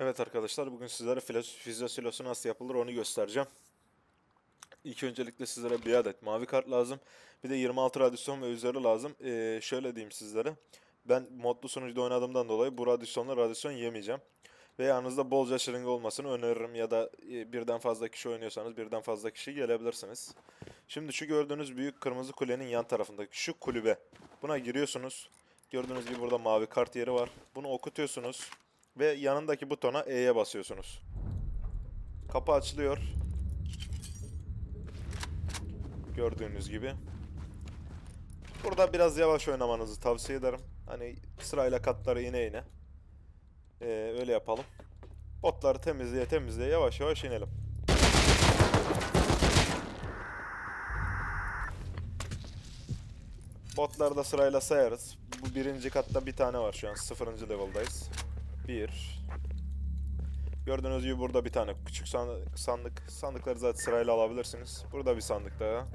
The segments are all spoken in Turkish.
Evet arkadaşlar bugün sizlere fizyo silosu nasıl yapılır onu göstereceğim. İlk öncelikle sizlere bir adet mavi kart lazım. Bir de 26 radyasyon ve üzeri lazım. Ee, şöyle diyeyim sizlere. Ben modlu sunucuda oynadığımdan dolayı bu radyasyonla radyasyon yemeyeceğim. Ve yanınızda bolca şırınga olmasını öneririm. Ya da e, birden fazla kişi oynuyorsanız birden fazla kişi gelebilirsiniz. Şimdi şu gördüğünüz büyük kırmızı kulenin yan tarafındaki şu kulübe. Buna giriyorsunuz. Gördüğünüz gibi burada mavi kart yeri var. Bunu okutuyorsunuz. Ve yanındaki butona E'ye basıyorsunuz. Kapı açılıyor. Gördüğünüz gibi. Burada biraz yavaş oynamanızı tavsiye ederim. Hani sırayla katları ine ine. Ee, öyle yapalım. Botları temizleye temizleye yavaş yavaş inelim. Botları da sırayla sayarız. Bu birinci katta bir tane var şu an. Sıfırıncı level'dayız. Bir. Gördüğünüz gibi burada bir tane küçük sandık. sandık. Sandıkları zaten sırayla alabilirsiniz. Burada bir sandık daha.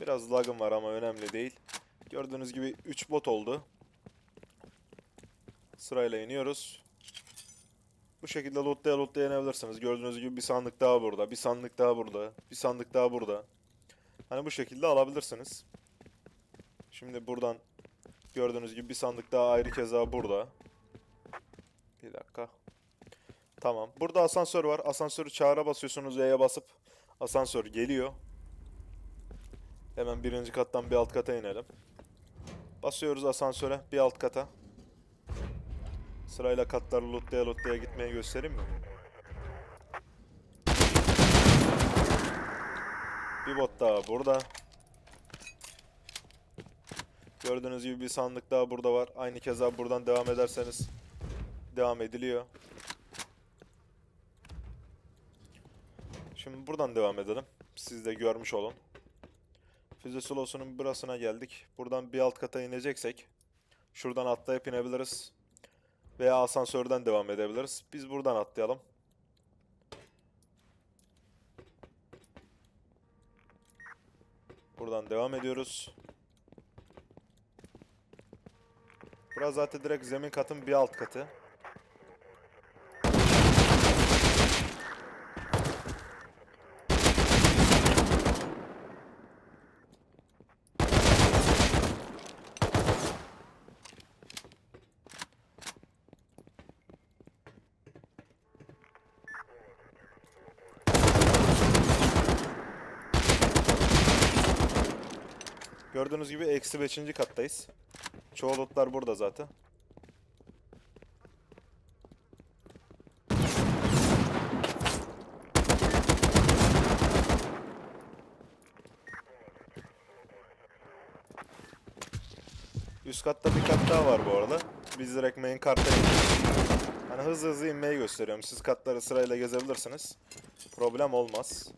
Biraz lagım var ama önemli değil. Gördüğünüz gibi 3 bot oldu. Sırayla iniyoruz. Bu şekilde lootlaya lootlaya inebilirsiniz. Gördüğünüz gibi bir sandık daha burada, bir sandık daha burada, bir sandık daha burada. Hani bu şekilde alabilirsiniz. Şimdi buradan gördüğünüz gibi bir sandık daha ayrı keza burada. Bir dakika. Tamam. Burada asansör var. Asansörü çağıra basıyorsunuz E'ye basıp asansör geliyor. Hemen birinci kattan bir alt kata inelim. Basıyoruz asansöre bir alt kata. Sırayla katları lootlaya lootlaya gitmeye göstereyim mi? Bir bot daha burada. Gördüğünüz gibi bir sandık daha burada var. Aynı keza buradan devam ederseniz devam ediliyor. Şimdi buradan devam edelim. Siz de görmüş olun. Füze silosunun burasına geldik. Buradan bir alt kata ineceksek şuradan atlayıp inebiliriz. Veya asansörden devam edebiliriz. Biz buradan atlayalım. Buradan devam ediyoruz. Burası zaten direkt zemin katın bir alt katı. Gördüğünüz gibi eksi 5. kattayız. Çoğu lootlar burada zaten. Üst katta bir kat daha var bu arada. Biz direkt main kartta. Hani hızlı hızlı inmeyi gösteriyorum. Siz katları sırayla gezebilirsiniz. Problem olmaz.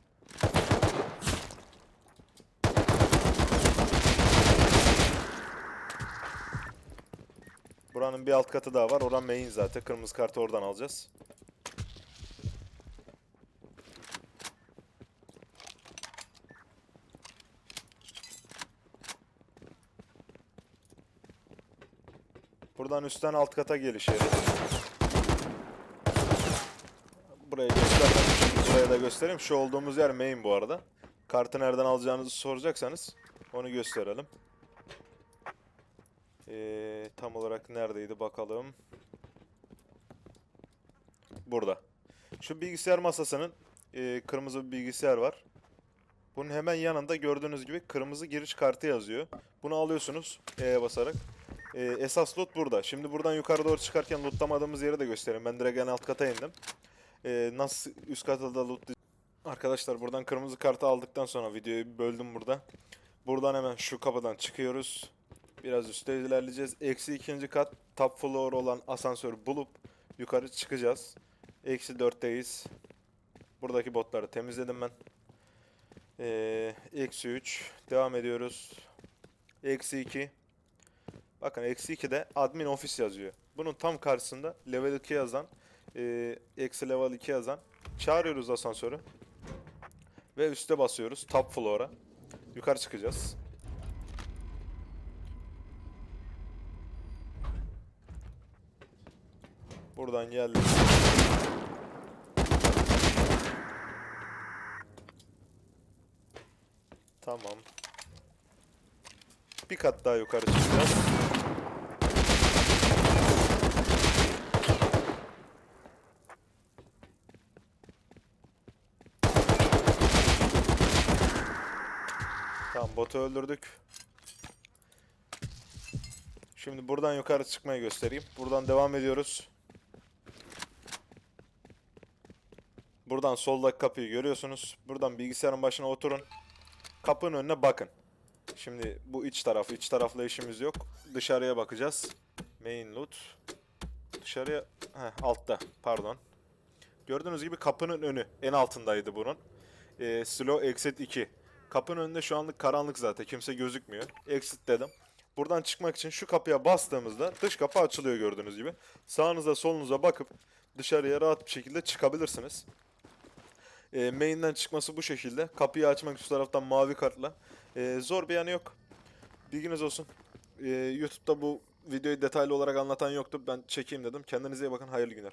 Buranın bir alt katı daha var. Oran main zaten. Kırmızı kartı oradan alacağız. Buradan üstten alt kata geliş yeri. Burayı göstermem. Buraya da göstereyim. Şu olduğumuz yer main bu arada. Kartı nereden alacağınızı soracaksanız onu gösterelim. Ee, tam olarak neredeydi bakalım. Burada. Şu bilgisayar masasının e, kırmızı bir bilgisayar var. Bunun hemen yanında gördüğünüz gibi kırmızı giriş kartı yazıyor. Bunu alıyorsunuz E'ye basarak. E, esas loot burada. Şimdi buradan yukarı doğru çıkarken lootlamadığımız yeri de göstereyim. Ben direkt en alt kata indim. E, nasıl üst kata da loot... Arkadaşlar buradan kırmızı kartı aldıktan sonra videoyu böldüm burada. Buradan hemen şu kapıdan çıkıyoruz. Biraz üstte ilerleyeceğiz. Eksi ikinci kat top floor olan asansörü bulup yukarı çıkacağız. Eksi dörtteyiz. Buradaki botları temizledim ben. Ee, eksi 3. Devam ediyoruz. Eksi 2. Bakın eksi 2'de admin ofis yazıyor. Bunun tam karşısında level 2 yazan, e, eksi level 2 yazan. Çağırıyoruz asansörü. Ve üste basıyoruz. Top floor'a. Yukarı çıkacağız. Buradan geldik. Tamam. Bir kat daha yukarı çıkacağız. Tamam botu öldürdük. Şimdi buradan yukarı çıkmayı göstereyim. Buradan devam ediyoruz. Buradan soldaki kapıyı görüyorsunuz. Buradan bilgisayarın başına oturun. Kapının önüne bakın. Şimdi bu iç taraf, iç tarafla işimiz yok. Dışarıya bakacağız. Main loot. Dışarıya, heh, altta, pardon. Gördüğünüz gibi kapının önü en altındaydı bunun. Ee, slow exit 2. Kapının önünde şu anlık karanlık zaten. Kimse gözükmüyor. Exit dedim. Buradan çıkmak için şu kapıya bastığımızda dış kapı açılıyor gördüğünüz gibi. Sağınıza solunuza bakıp dışarıya rahat bir şekilde çıkabilirsiniz. E, main'den çıkması bu şekilde. Kapıyı açmak şu taraftan mavi kartla. E, zor bir yanı yok. Bilginiz olsun. E, YouTube'da bu videoyu detaylı olarak anlatan yoktu. Ben çekeyim dedim. Kendinize iyi bakın. Hayırlı günler.